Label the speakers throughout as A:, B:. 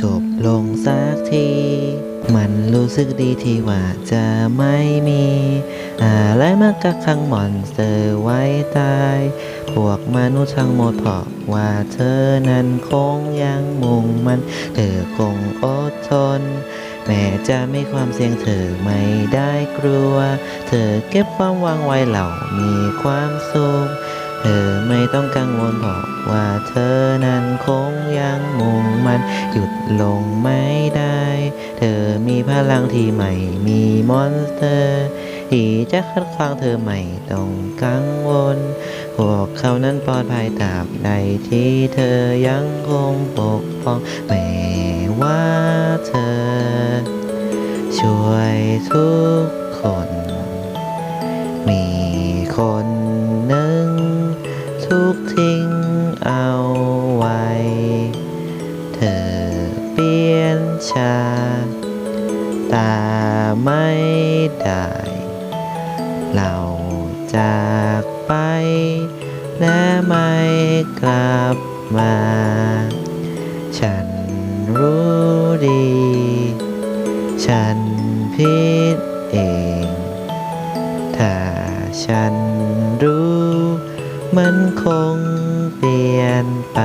A: จบลงสักที มันรู้สึกดีที่ว่าจะไม่มี อะไรมากักขังมอนสเตอร์ไว้ตาย พวกมนุษย์ทั้งหมดเพราะว่าเธอนั้นคงยังมุ่งมัน เธอคงอดทน แม้จะมีความเสี่ยงเธอไม่ได้กลัว เธอเก็บความวังไว้เหล่ามีความสุข ธอไม่ต้องกังวลเพราะว่าเธอนั้นคงยังมุ่งมันหยุดลงไม่ได้ เธอมีพลังที่ไม่มีมอนสเตอร์ที่จะคัดขวางเธอไม่ต้องกังวล พวกเขานั้นปลอดภัยตราบใดที่เธอยังคงปกป้องแม้ว่าเธอ ช่วยทุกคน มีคนหนึ่ง ทุกทิ้งเอาไว้ เธอเปลี่ยนชา ตาไม่ได้ เราจากไป และไม่กลับมา ฉันรู้ดี ฉันผิดเอง ถ้าฉันรู้ มันคงเปลี่ยนไป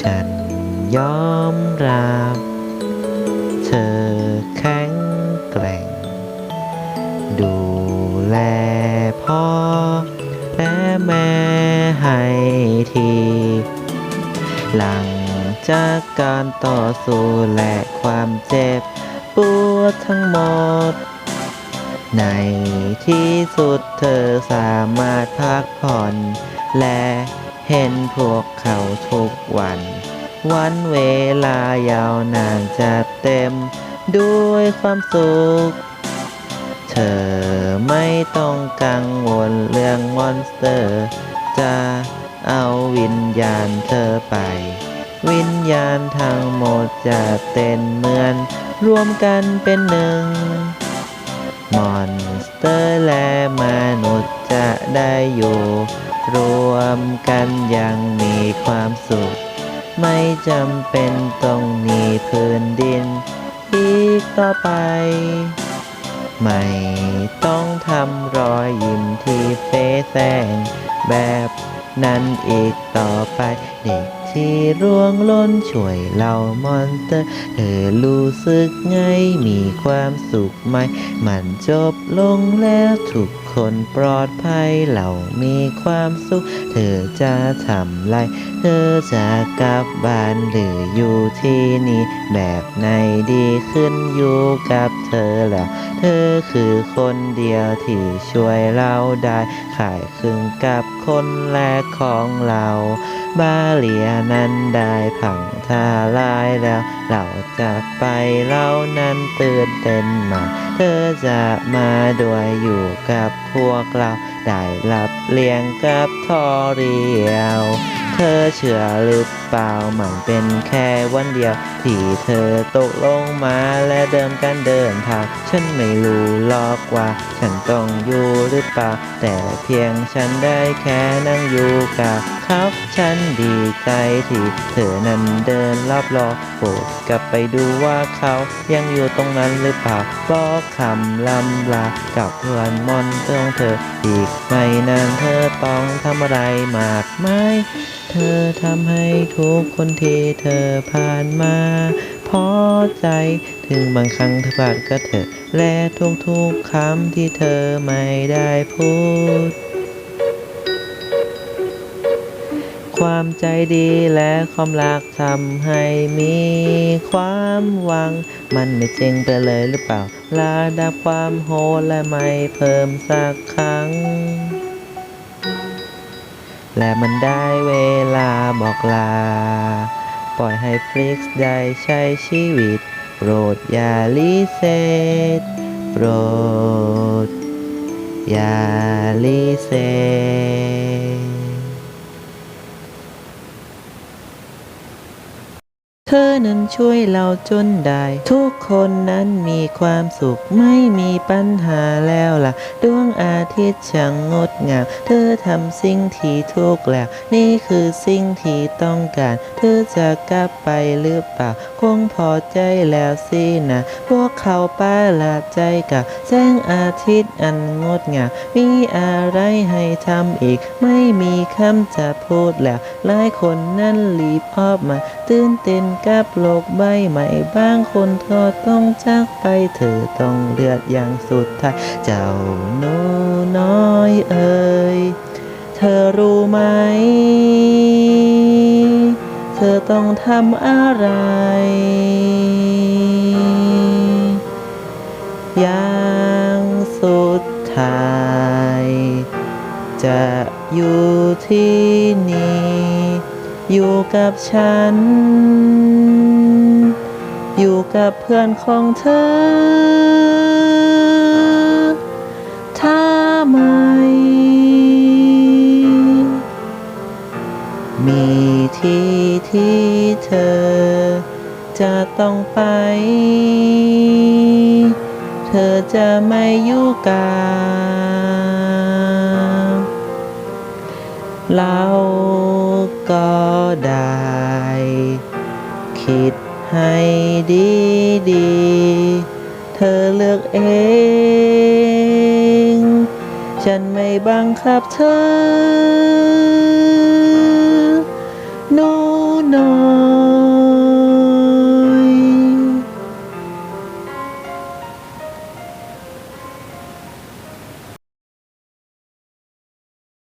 A: ฉันยอมรับ เธอแข็งแกร่ง ดูแลพ่อ และแม่ให้ที หลังจากการต่อสู้และความเจ็บ ปวดทั้งหมด ในที่สุดเธอสามารถพักผ่อน และเห็นพวกเขาทุกวัน วันเวลายาวนานจะเต็มด้วยความสุข เธอไม่ต้องกังวลเรื่องมอนสเตอร์ จะเอาวิญญาณเธอไป วิญญาณทั้งหมดจะเต้นเหมือน รวมกันเป็นหนึ่ง มอนสเตอร์และมนุษย์จะได้อยู่ รวมกันอยังมีความสุข ไม่จำเป็นต้องหนีพื้นดิน อีกต่อไป ไม่ต้องทำรอยยิ้มที่เฟแซงแบบนั้นอีกต่อไปเด็ก ที่ร่วงล้นช่วยเรามอนสเตอร์ เธอรู้สึกไงมีความสุขไหม มันจบลงแล้วทุก คนปลอดภัยเรามีความสุข เธอจะทำไร เธอจะกลับบ้านหรืออยู่ที่นี่แบบไหนดีขึ้นอยู่กับเธอแล้ว เธอคือคนเดียวที่ช่วยเราได้ขายครึ่งกับคนแรกของเราบาเลียนั้นได้ผังทลายแล้ว เราจะไปเรานั้นตื่นเต้นมาเธอจะมาด้วยอยู่กับพวกเรา ได้รับเลี้ยงกับทอเรียว อเชื่อหรือเปล่ามันเป็นแค่วันเดียวที่เธอตกลงมาและเดิมกันเดินทางฉันไม่รู้หรอกว่า ฉันต้องอยู่หรือเปล่า แต่เพียงฉันได้แค่นั่งอยู่กับเขาฉันดีใจที่เธอนั้นเดินรอบรอบโปรดกลับไปดูว่าเขายังอยู่ตรงนั้นหรือเปล่าบอกคำลำลากับเพื่อนมอนเตอร์ของเธออีกไม่นานเธอต้องทำอะไรมากมายเธอทำให้ทุกคนที่เธอผ่านมาพอใจ ถึงบางครั้งเธอพลาดก็เถอะ และทุกๆคำที่เธอไม่ได้พูด ความใจดีและความรักทำให้มีความหวัง มันไม่เจงไปเลยหรือเปล่าระดับความโหดและไม่เพิ่มสักครั้ง และมันได้เวลาบอกลา ปล่อยให้ฟลิกซ์ได้ใช้ชีวิต โปรดอย่าลิเซตโปรดอย่าลิเซต ธอนั้นช่วยเราจนได้ ทุกคนนั้นมีความสุขไม่มีปัญหาแล้วล่ะ ดวงอาทิตย์ช่างงดงาม เธอทำสิ่งที่ถูกแล้ว นี่คือสิ่งที่ต้องการ เธอจะกลับไปหรือเปล่า คงพอใจแล้วสินะ พวกเขาป้าละใจกับแสงอาทิตย์อันงดงาม มีอะไรให้ทำอีก ไม่มีคำจะพูดแล้ว หลายคนนั้นรีบออกมา ตื่นเต้นกับโลกใบใหม่บางคนก็ต้องจากไปเธอต้องเลือดอย่างสุดท้าย เจ้าหนูน้อยเอ่ยเธอรู้ไหม เธอต้องทำอะไร อย่างสุดท้าย จะอยู่ที่นี่ อยู่กับฉัน อยู่กับเพื่อนของเธอ ถ้าไม่ มีที่ที่เธอ จะต้องไป เธอจะไม่อยู่กับเราก็ คิดให้ดีดีๆเธอเลือกเอง ฉันไม่บังคับเธอ